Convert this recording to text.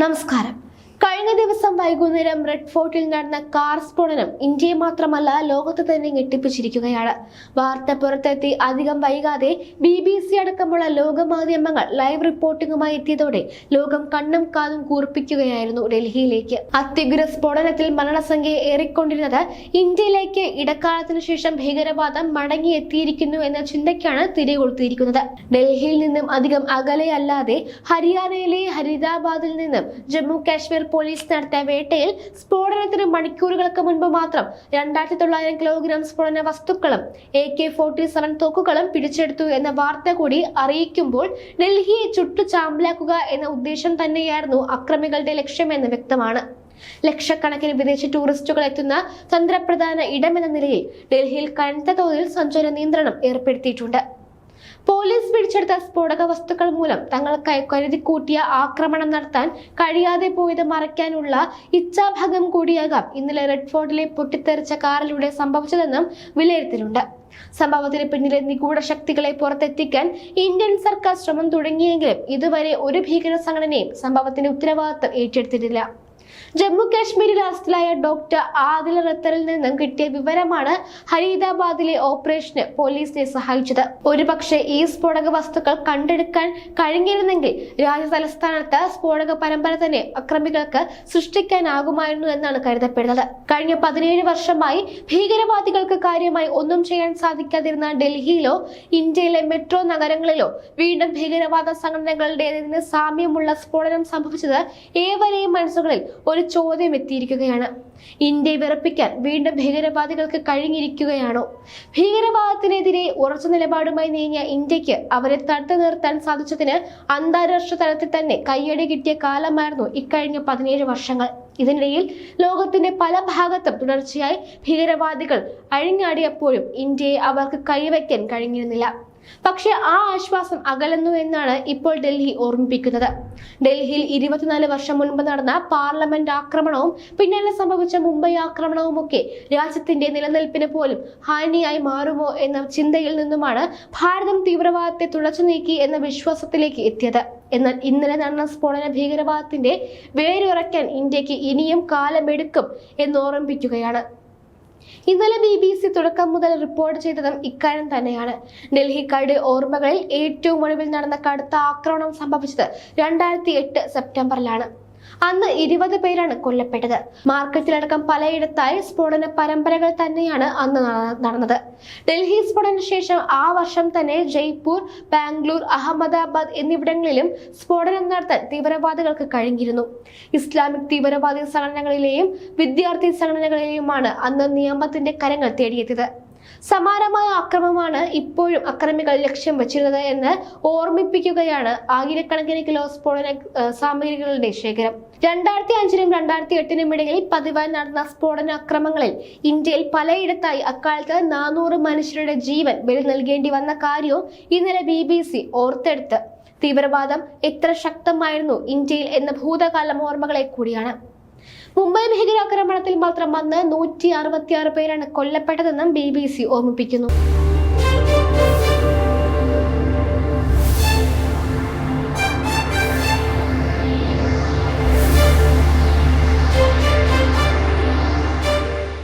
നമസ്കാരം. കഴിഞ്ഞ ദിവസം വൈകുന്നേരം റെഡ് ഫോർട്ടിൽ നടന്ന കാർ സ്ഫോടനം ഇന്ത്യയെ മാത്രമല്ല ലോകത്ത് തന്നെ ഞെട്ടിപ്പിച്ചിരിക്കുകയാണ്. വാർത്ത പുറത്തെത്തി അധികം വൈകാതെ ബി ബി സി അടക്കമുള്ള ലോകമാധ്യമങ്ങൾ ലൈവ് റിപ്പോർട്ടിംഗുമായി എത്തിയതോടെ ലോകം കണ്ണും കാതും കൂർപ്പിക്കുകയായിരുന്നു ഡൽഹിയിലേക്ക്. അത്യുഗ്ര സ്ഫോടനത്തിൽ മരണസംഖ്യ ഏറിക്കൊണ്ടിരുന്നത് ഇന്ത്യയിലേക്ക് ഇടക്കാലത്തിനു ശേഷം ഭീകരവാദം മടങ്ങിയെത്തിയിരിക്കുന്നു എന്ന ചിന്തയ്ക്കാണ് തിരികൊളുത്തിയിരിക്കുന്നത് ഡൽഹിയിൽ നിന്നും അധികം അകലെയല്ലാതെ ഹരിയാനയിലെ ഹരിദാബാദിൽ നിന്നും ജമ്മു കാശ്മീർ പോലീസ് നടത്തിയ വേട്ടയിൽ സ്ഫോടനത്തിന് മണിക്കൂറുകൾക്ക് മുൻപ് മാത്രം രണ്ടായിരത്തി തൊള്ളായിരം കിലോഗ്രാം സ്ഫോടന വസ്തുക്കളും എ കെ ഫോർട്ടി സെവൻ തോക്കുകളും പിടിച്ചെടുത്തു എന്ന വാർത്ത കൂടി അറിയിക്കുമ്പോൾ ഡൽഹിയെ ചുട്ടു ചാമ്പലാക്കുക എന്ന ഉദ്ദേശം തന്നെയായിരുന്നു അക്രമികളുടെ ലക്ഷ്യമെന്ന് വ്യക്തമാണ്. ലക്ഷക്കണക്കിന് വിദേശ ടൂറിസ്റ്റുകൾ എത്തുന്ന തന്ത്രപ്രധാന ഇടമെന്ന നിലയിൽ ഡൽഹിയിൽ കനത്ത തോതിൽ സഞ്ചാര നിയന്ത്രണം ഏർപ്പെടുത്തിയിട്ടുണ്ട്. പോലീസ് പിടിച്ചെടുത്ത സ്ഫോടക വസ്തുക്കൾ മൂലം തങ്ങൾ കരുതി കൂട്ടിയ ആക്രമണം നടത്താൻ കഴിയാതെ പോയത് മറയ്ക്കാനുള്ള ഇച്ഛാഭംഗം കൂടിയാകാം ഇന്നലെ റെഡ് ഫോർട്ടിലെ പൊട്ടിത്തെറിച്ച കാറിലൂടെ സംഭവിച്ചതെന്നും വിലയിരുത്തലുണ്ട്. സംഭവത്തിന് പിന്നിലെ നിഗൂഢ ശക്തികളെ പുറത്തെത്തിക്കാൻ ഇന്ത്യൻ സർക്കാർ ശ്രമം തുടങ്ങിയെങ്കിലും ഇതുവരെ ഒരു ഭീകര സംഘടനയും സംഭവത്തിന് ഉത്തരവാദിത്തം ഏറ്റെടുത്തിട്ടില്ല. ജമ്മു കാശ്മീരിൽ അറസ്റ്റിലായ ഡോക്ടർ ആദിൽ റത്തറിൽ നിന്നും കിട്ടിയ വിവരമാണ് ഹരീദാബാദിലെ ഓപ്പറേഷന് പോലീസിനെ സഹായിച്ചത്. ഒരുപക്ഷെ ഈ സ്ഫോടക വസ്തുക്കൾ കണ്ടെടുക്കാൻ കഴിഞ്ഞിരുന്നെങ്കിൽ രാജ്യ തലസ്ഥാനത്ത് സ്ഫോടക പരമ്പര തന്നെ അക്രമികൾക്ക് സൃഷ്ടിക്കാനാകുമായിരുന്നു എന്നാണ് കരുതപ്പെടുന്നത്. കഴിഞ്ഞ പതിനേഴ് വർഷമായി ഭീകരവാദികൾക്ക് കാര്യമായി ഒന്നും ചെയ്യാൻ സാധിക്കാതിരുന്ന ഡൽഹിയിലോ ഇന്ത്യയിലെ മെട്രോ നഗരങ്ങളിലോ വീണ്ടും ഭീകരവാദ സംഘടനകളുടേതിന് സാമ്യമുള്ള സ്ഫോടനം സംഭവിച്ചത് ഏവരെയും മനസ്സുകളിൽ ഒരു ചോദ്യം എത്തിയിരിക്കുകയാണ്. ഇന്ത്യ വിറപ്പിക്കാൻ വീണ്ടും ഭീകരവാദികൾക്ക് കഴിഞ്ഞിരിക്കുകയാണോ? ഭീകരവാദത്തിനെതിരെ ഉറച്ച നിലപാടുമായി നീങ്ങിയ ഇന്ത്യയ്ക്ക് അവരെ തടുത്തു നിർത്താൻ സാധിച്ചതിന് അന്താരാഷ്ട്ര തലത്തിൽ തന്നെ കയ്യടി കിട്ടിയ കാലമായിരുന്നു ഇക്കഴിഞ്ഞ പതിനേഴ് വർഷങ്ങൾ. ഇതിനിടയിൽ ലോകത്തിന്റെ പല ഭാഗത്തും തുടർച്ചയായി ഭീകരവാദികൾ അഴിഞ്ഞാടിയപ്പോഴും ഇന്ത്യയെ അവർക്ക് കൈവയ്ക്കാൻ കഴിഞ്ഞിരുന്നില്ല. പക്ഷേ ആ ആശ്വാസം അകലുന്നു എന്നാണ് ഇപ്പോൾ ഡൽഹി ഓർമ്മിപ്പിക്കുന്നത്. ഡൽഹിയിൽ ഇരുപത്തിനാല് വർഷം മുൻപ് നടന്ന പാർലമെന്റ് ആക്രമണവും പിന്നീട് സംഭവിച്ച മുംബൈ ആക്രമണവും ഒക്കെ രാജ്യത്തിന്റെ നിലനിൽപ്പിന് പോലും ഹാനിയായി മാറുമോ എന്ന ചിന്തയിൽ നിന്നുമാണ് ഭാരതം തീവ്രവാദത്തെ തുളച്ചു നീക്കി എന്ന വിശ്വാസത്തിലേക്ക് എത്തിയത്. എന്നാൽ ഇന്നലെ നടന്ന സ്ഫോടന ഭീകരവാദത്തിന്റെ വേരുറയ്ക്കാൻ ഇന്ത്യയ്ക്ക് ഇനിയും കാലമെടുക്കും എന്ന് ഓർമ്മിപ്പിക്കുകയാണ്. ഇന്നലെ ബി ബി സി തുടക്കം മുതൽ റിപ്പോർട്ട് ചെയ്തതും ഇക്കാര്യം തന്നെയാണ്. ഡൽഹിക്കാരുടെ ഓർമ്മകളിൽ ഏറ്റവും ഒടുവിൽ നടന്ന കടുത്ത ആക്രമണം സംഭവിച്ചത് രണ്ടായിരത്തി എട്ട് സെപ്റ്റംബറിലാണ്. അന്ന് ഇരുപത് പേരാണ് കൊല്ലപ്പെട്ടത്. മാർക്കറ്റിലടക്കം പലയിടത്തായി സ്ഫോടന പരമ്പരകൾ തന്നെയാണ് അന്ന് നട- നടന്നത്. ഡൽഹി സ്ഫോടന ശേഷം ആ വർഷം തന്നെ ജയ്പൂർ ബാംഗ്ലൂർ അഹമ്മദാബാദ് എന്നിവിടങ്ങളിലും സ്ഫോടനം നടത്താൻ തീവ്രവാദികൾക്ക് കഴിഞ്ഞിരുന്നു. ഇസ്ലാമിക് തീവ്രവാദി സംഘടനകളിലെയും വിദ്യാർത്ഥി സംഘടനകളിലെയുമാണ് അന്ന് നിയമത്തിന്റെ കരങ്ങൾ തേടിയെത്തിയത്. സമാനമായ അക്രമമാണ് ഇപ്പോഴും അക്രമികൾ ലക്ഷ്യം വച്ചിരുന്നത് എന്ന് ഓർമ്മിപ്പിക്കുകയാണ് ആയിരക്കണക്കിന് കിലോ സ്ഫോടന സാമഗ്രികളുടെ ശേഖരം. രണ്ടായിരത്തി അഞ്ചിനും രണ്ടായിരത്തി എട്ടിനും ഇടയിൽ പതിവായി നടന്ന സ്ഫോടന അക്രമങ്ങളിൽ ഇന്ത്യയിൽ പലയിടത്തായി അക്കാലത്ത് നാനൂറ് മനുഷ്യരുടെ ജീവൻ ബലി നൽകേണ്ടി വന്ന കാര്യവും ഇന്നലെ ബി ബി സി ഓർത്തെടുത്ത്. തീവ്രവാദം എത്ര ശക്തമായിരുന്നു ഇന്ത്യയിൽ എന്ന ഭൂതകാല ഓർമ്മകളെ കൂടിയാണ്. മുംബൈ ഭീകരാക്രമണത്തിൽ മാത്രം വന്ന് നൂറ്റി അറുപത്തിയാറ് പേരാണ് കൊല്ലപ്പെട്ടതെന്നും ബി ബി സി ഓർമ്മിപ്പിക്കുന്നു.